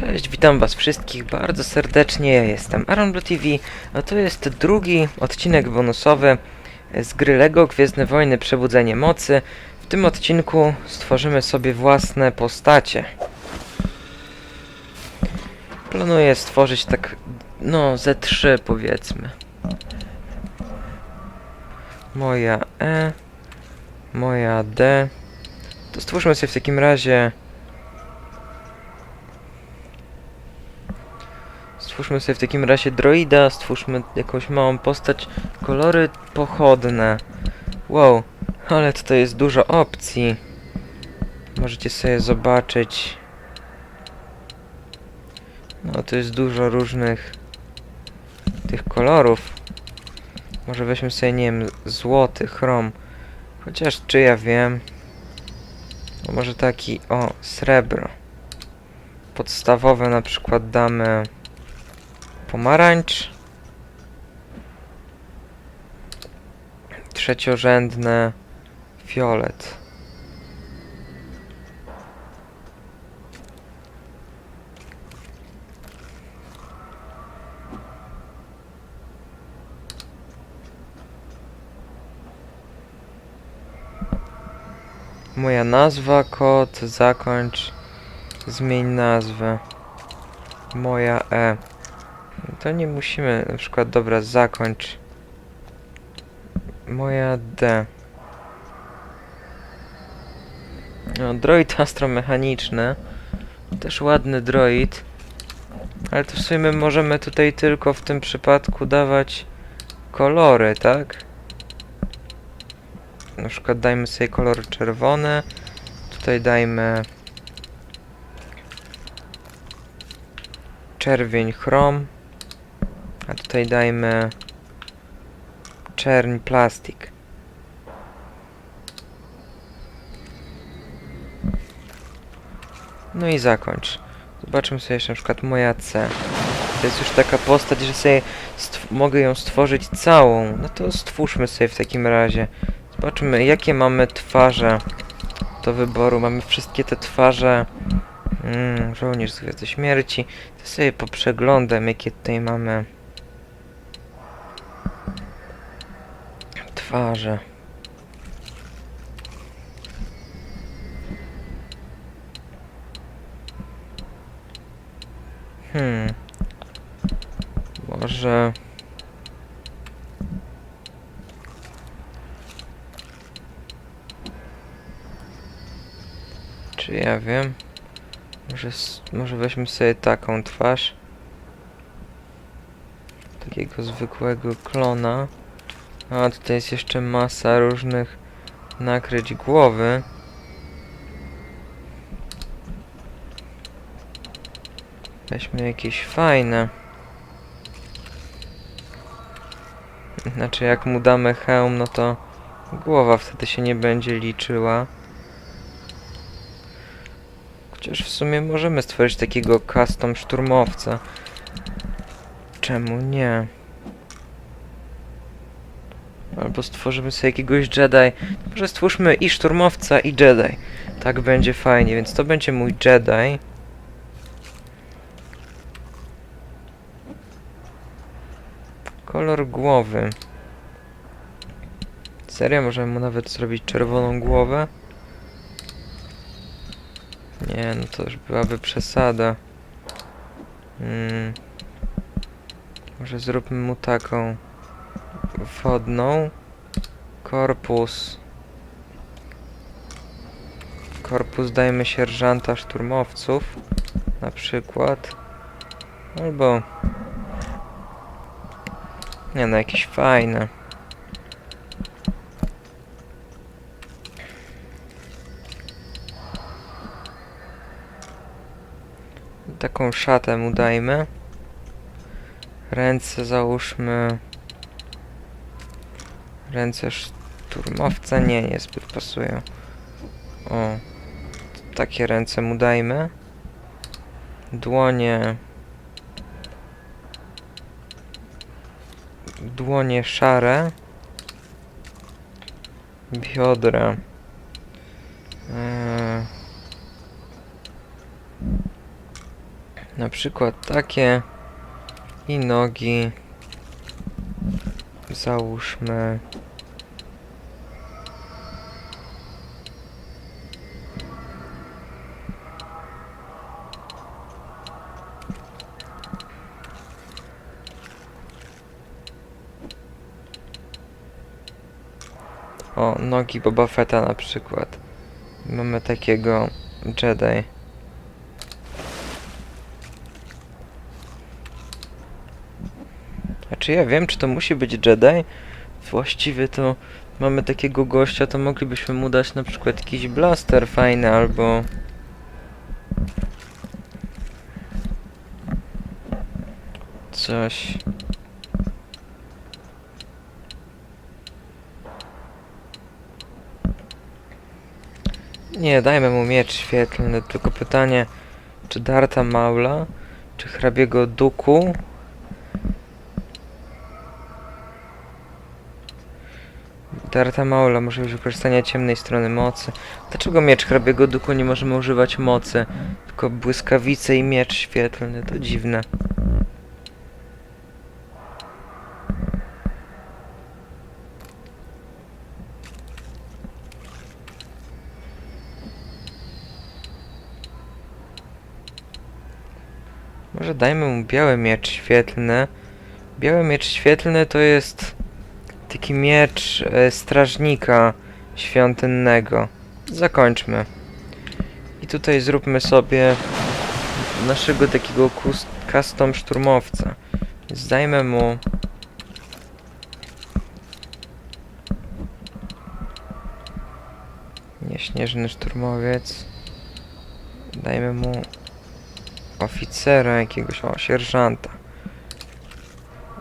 Cześć, witam was wszystkich bardzo serdecznie, ja jestem Aaron Blue TV, a to jest drugi odcinek bonusowy z gry LEGO Gwiezdne Wojny Przebudzenie Mocy. W tym odcinku stworzymy sobie własne postacie. Planuję stworzyć tak, no, ze trzy powiedzmy. Moja E, moja D. To stwórzmy sobie w takim razie Stwórzmy sobie w takim razie droida, stwórzmy jakąś małą postać. Kolory pochodne. Wow, ale tutaj jest dużo opcji. Możecie sobie zobaczyć. No, to jest dużo różnych tych kolorów. Może weźmy sobie, nie wiem, złoty, chrom. Chociaż czy ja wiem. Może taki, o, srebro. Podstawowe na przykład damy pomarańcz. Trzeciorzędne fiolet. Moja nazwa, kod, zakończ, zmień nazwę. Moja E. To nie musimy, na przykład, dobra, zakończ. Moja D. No, droid astromechaniczny. Też ładny droid. Ale to w sumie możemy tutaj tylko w tym przypadku dawać kolory, tak? Na przykład dajmy sobie kolor czerwony. Tutaj dajmy czerwień chrom. A tutaj dajmy czerń plastik. No i zakończ. Zobaczmy sobie jeszcze na przykład moja C. To jest już taka postać, że sobie mogę ją stworzyć całą. No to stwórzmy sobie w takim razie. Zobaczmy jakie mamy twarze do wyboru. Mamy wszystkie te twarze. Mm, żołnierz z Gwiazdy Śmierci. To sobie poprzeglądam jakie tutaj mamy twarze. Hmm. Może... Czy ja wiem? Może, może weźmy sobie taką twarz. Takiego zwykłego klona. A tutaj jest jeszcze masa różnych nakryć głowy. Weźmy jakieś fajne. Znaczy jak mu damy hełm, no to głowa wtedy się nie będzie liczyła. Chociaż w sumie możemy stworzyć takiego custom szturmowca. Czemu nie? Albo stworzymy sobie jakiegoś Jedi. Może stwórzmy i szturmowca, i Jedi. Tak będzie fajnie, więc to będzie mój Jedi. Kolor głowy. Serio? Możemy mu nawet zrobić czerwoną głowę? Nie, no to już byłaby przesada. Mm. Może zróbmy mu taką wodną. Korpus. Korpus dajmy sierżanta szturmowców. Na przykład. Albo... Nie no, jakieś fajne. Taką szatę mu dajmy. Ręce załóżmy... Ręce szturmowca nie, niezbyt pasują. O, takie ręce mu dajmy. Dłonie. Dłonie szare. Biodra. Eee. Na przykład takie i nogi. Załóżmy. O, nogi Boba Fetta na przykład. Mamy takiego Jedi. A czy ja wiem, czy to musi być Jedi? Właściwie to mamy takiego gościa, to moglibyśmy mu dać na przykład jakiś blaster fajny albo... Coś. Nie, dajmy mu miecz świetlny, tylko pytanie, czy Darta Maula, czy hrabiego Duku? Darta Maula, możliwość wykorzystania ciemnej strony mocy. Dlaczego miecz hrabiego Duku nie możemy używać mocy? Tylko błyskawice i miecz świetlny, to dziwne. Może dajmy mu biały miecz świetlny. Biały miecz świetlny to jest taki miecz e, strażnika świątynnego. Zakończmy. I tutaj zróbmy sobie naszego takiego custom szturmowca. Więc dajmy mu nieśnieżny szturmowiec. Dajmy mu oficera jakiegoś, o, sierżanta.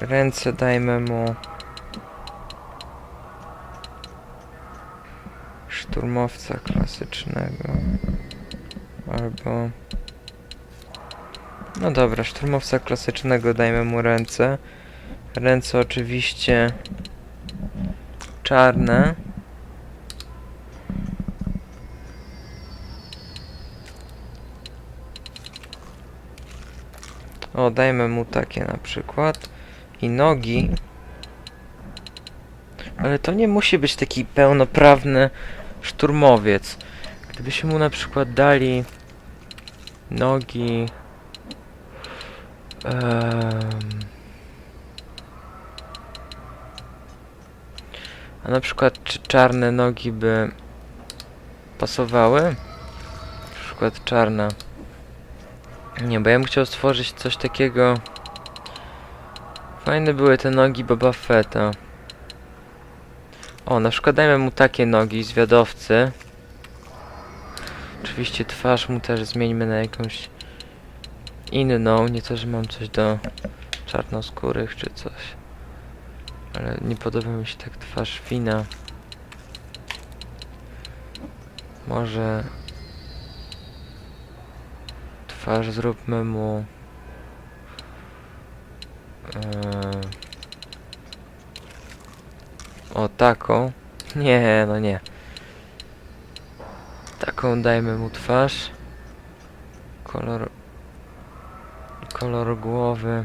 Ręce dajmy mu szturmowca klasycznego. Albo... No dobra, szturmowca klasycznego dajmy mu ręce. Ręce oczywiście czarne. O, dajmy mu takie na przykład. I nogi. Ale to nie musi być taki pełnoprawny szturmowiec. Gdybyśmy mu na przykład dali nogi. em, a na przykład czy czarne nogi by pasowały? Na przykład czarna. Nie, bo ja bym chciał stworzyć coś takiego. Fajne były te nogi Boba Fetta. O, na przykład dajmy mu takie nogi zwiadowcy. Oczywiście twarz mu też zmieńmy na jakąś inną. Nie to, że mam coś do czarnoskórych czy coś. Ale nie podoba mi się tak twarz wina. Może twarz zróbmy mu eee, o taką nie no nie taką dajmy mu twarz kolor kolor głowy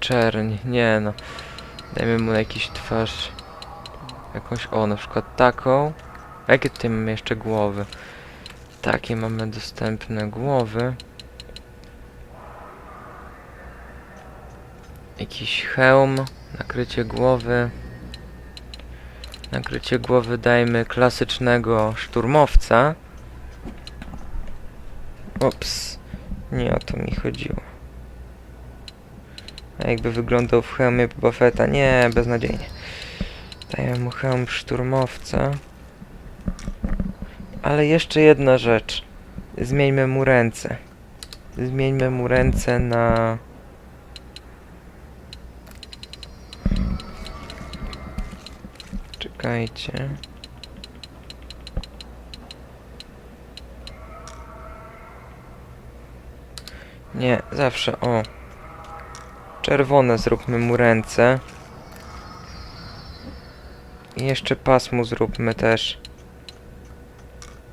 czerń nie no dajmy mu jakiś twarz jakąś, o na przykład taką. Jakie tutaj mamy jeszcze głowy? Takie mamy dostępne głowy. Jakiś hełm, nakrycie głowy. Nakrycie głowy dajmy klasycznego szturmowca. Ops, nie o to mi chodziło. A jakby wyglądał w hełmie Boba Fetta? Nie, beznadziejnie. Daję mu hełm szturmowca. Ale jeszcze jedna rzecz. Zmieńmy mu ręce. Zmieńmy mu ręce na... Czekajcie. Nie, zawsze o. Czerwone zróbmy mu ręce. I jeszcze pasmu zróbmy też.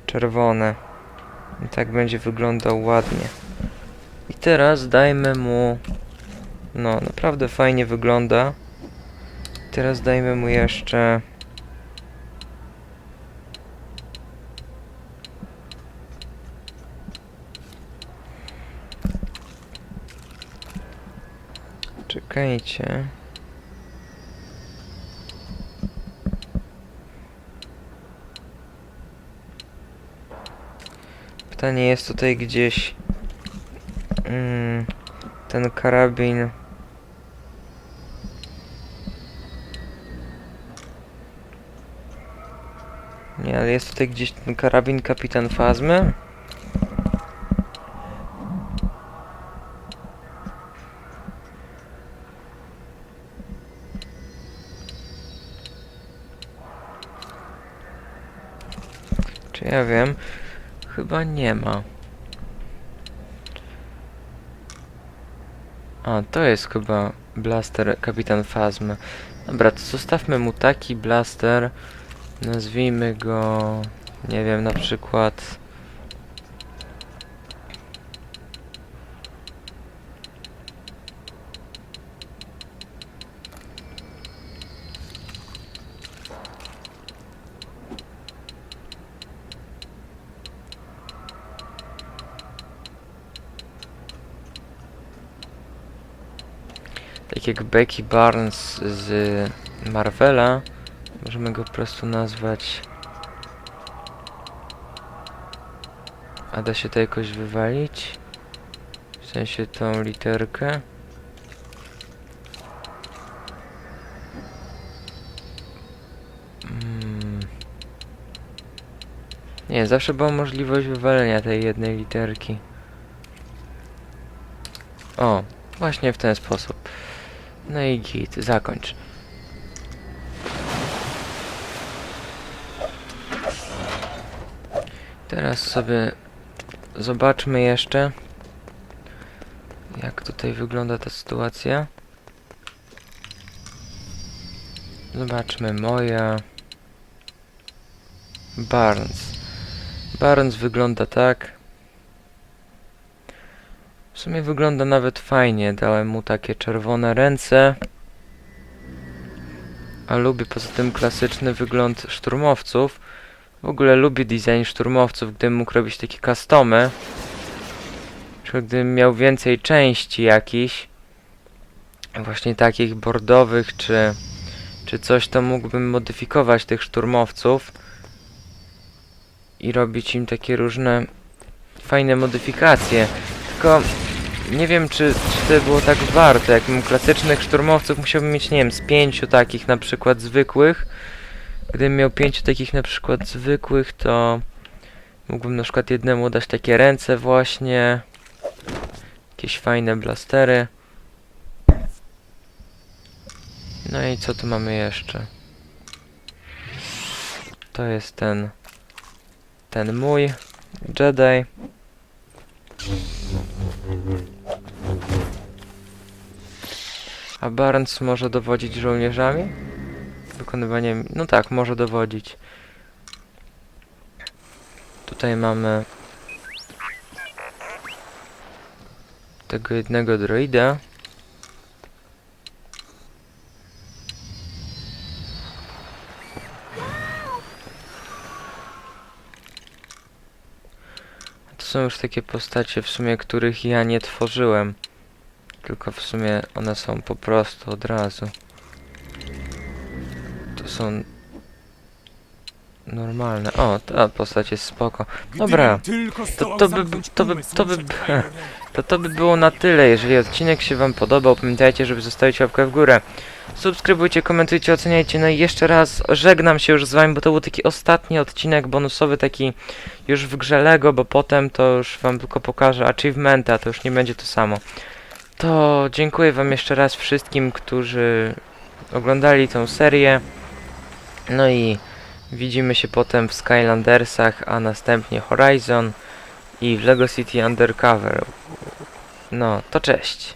Czerwone. I tak będzie wyglądał ładnie. I teraz dajmy mu... No, naprawdę fajnie wygląda. Teraz dajmy mu jeszcze... Czekajcie. Pytanie jest tutaj gdzieś mm, ten karabin. Nie, ale jest tutaj gdzieś ten karabin kapitan Fazmy. Czy ja wiem? Chyba nie ma. A, to jest chyba blaster kapitan Fazmy. Dobra, to zostawmy mu taki blaster. Nazwijmy go, nie wiem, na przykład... Tak jak Becky Barnes z Marvela, możemy go po prostu nazwać. A da się to jakoś wywalić? W sensie tą literkę? Mm. Nie, zawsze była możliwość wywalenia tej jednej literki. O, właśnie w ten sposób. No i git, zakończ. Teraz sobie zobaczmy jeszcze, jak tutaj wygląda ta sytuacja. Zobaczmy moja. Barnes. Barnes wygląda tak. W sumie wygląda nawet fajnie. Dałem mu takie czerwone ręce. A lubię poza tym klasyczny wygląd szturmowców. W ogóle lubię design szturmowców, gdybym mógł robić takie customy. Przykład gdybym miał więcej części jakichś. Właśnie takich bordowych, czy, czy coś, to mógłbym modyfikować tych szturmowców. I robić im takie różne fajne modyfikacje. Tylko nie wiem, czy, czy to było tak warto. Jakbym klasycznych szturmowców musiałbym mieć, nie wiem, z pięciu takich na przykład zwykłych. Gdybym miał pięciu takich na przykład zwykłych, to mógłbym na przykład jednemu dać takie ręce właśnie. Jakieś fajne blastery. No i co tu mamy jeszcze? To jest ten ten mój Jedi. A Barnes może dowodzić żołnierzami? Wykonywaniem... No tak, może dowodzić. Tutaj mamy... Tego jednego droida. To są już takie postacie w sumie, których ja nie tworzyłem. Tylko w sumie one są po prostu od razu. To są normalne. O, ta postać jest spoko. Dobra, to, to by, to by, to by, to to by było na tyle. Jeżeli odcinek się wam podobał, pamiętajcie, żeby zostawić łapkę w górę. Subskrybujcie, komentujcie, oceniajcie. No i jeszcze raz żegnam się już z wami, bo to był taki ostatni odcinek bonusowy, taki już w grze Lego, bo potem to już wam tylko pokażę achievementa, a to już nie będzie to samo. To dziękuję wam jeszcze raz wszystkim, którzy oglądali tą serię. No i widzimy się potem w Skylandersach, a następnie Horizon i w Lego City Undercover. No, to cześć.